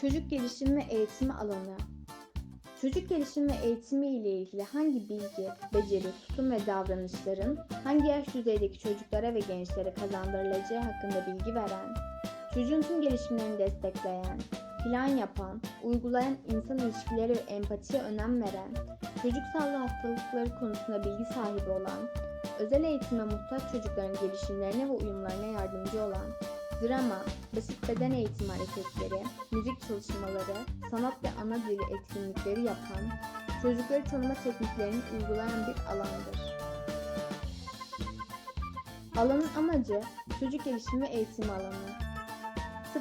Çocuk gelişimi ve eğitimi alanı. Çocuk gelişimi ve eğitimi ile ilgili hangi bilgi, beceri, tutum ve davranışların hangi yaş düzeydeki çocuklara ve gençlere kazandırılacağı hakkında bilgi veren, çocuğun tüm gelişimlerini destekleyen, plan yapan, uygulayan insan ilişkileri ve empatiye önem veren, çocuk sağlığı hastalıkları konusunda bilgi sahibi olan, özel eğitime muhtaç çocukların gelişimlerine ve uyumlarına yardımcı olan, drama, basit beden eğitimi hareketleri, müzik çalışmaları, sanat ve ana dili etkinlikleri yapan, çocukları tanıma tekniklerini uygulayan bir alandır. Alanın amacı çocuk gelişimi ve eğitimi alanı.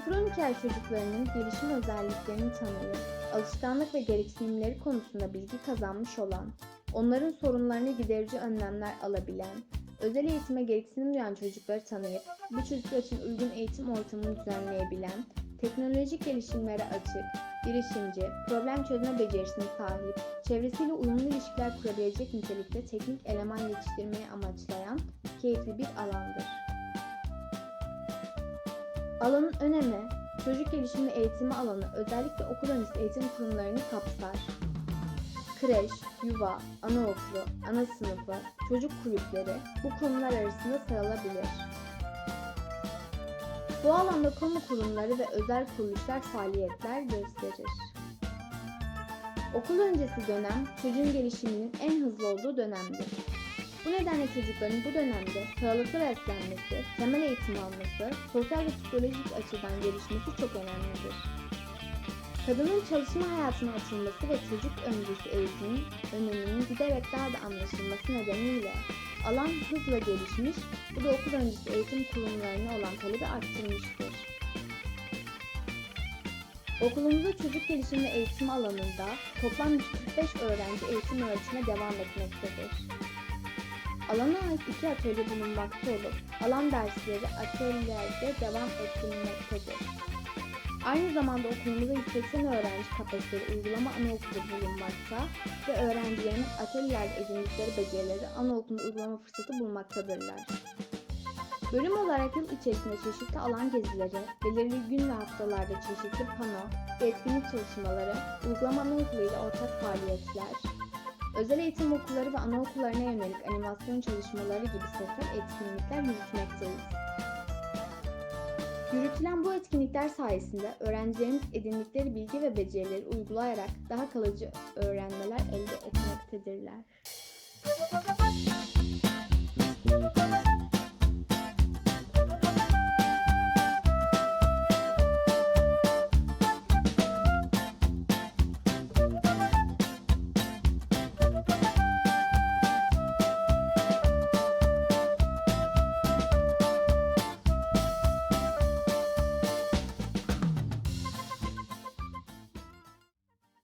0-12 yaş çocuklarının gelişim özelliklerini tanıyıp, alışkanlık ve gereksinimleri konusunda bilgi kazanmış olan, onların sorunlarını giderici önlemler alabilen, özel eğitime gereksinim duyan çocukları tanıyıp, bu çocuklar için uygun eğitim ortamını düzenleyebilen, teknolojik gelişimlere açık, girişimci, problem çözme becerisine sahip, çevresiyle uyumlu ilişkiler kurabilecek nitelikte teknik eleman yetiştirmeyi amaçlayan keyifli bir alandır. Alanın önemi, çocuk gelişimi eğitimi alanı özellikle okul öncesi eğitim kurumlarını kapsar. Kreş, yuva, anaokulu, ana sınıfı, çocuk kulüpleri bu kurumlar arasında sayılabilir. Bu alanda kamu kurumları ve özel kuruluşlar faaliyetler gösterir. Okul öncesi dönem çocuğun gelişiminin en hızlı olduğu dönemdir. Bu nedenle çocukların bu dönemde sağlıklı beslenmesi, temel eğitim alması, sosyal ve psikolojik açıdan gelişmesi çok önemlidir. Kadının çalışma hayatına atılması ve çocuk öncesi eğitimin öneminin giderek daha da anlaşılması nedeniyle alan hızla gelişmiş, bu da okul öncesi eğitim kurumlarına olan talebi arttırmıştır. Okulumuzda çocuk gelişimi ve eğitim alanında toplam 145 öğrenci eğitim öğretime devam etmektedir. Alana ait iki atölye bulunmakta olup alan dersleri atölyelerde devam ettirilmektedir. Aynı zamanda okulumuzda 180 öğrenci kapasiteli uygulama anaokulu bulunmakta ve öğrencilerin atölyelerde edindikleri becerileri anaokulunda uygulama fırsatı bulmaktadırlar. Bölüm olarak yıl içerisinde çeşitli alan gezileri, belirli gün ve haftalarda çeşitli pano etkinlik çalışmaları, uygulama anaokulu ile ortak faaliyetler, özel eğitim okulları ve anaokullarına yönelik animasyon çalışmaları gibi sosyal etkinlikler yürütmekteyiz. Yürütülen bu etkinlikler sayesinde öğrencilerimiz edindikleri bilgi ve becerileri uygulayarak daha kalıcı öğrenmeler elde etmektedirler.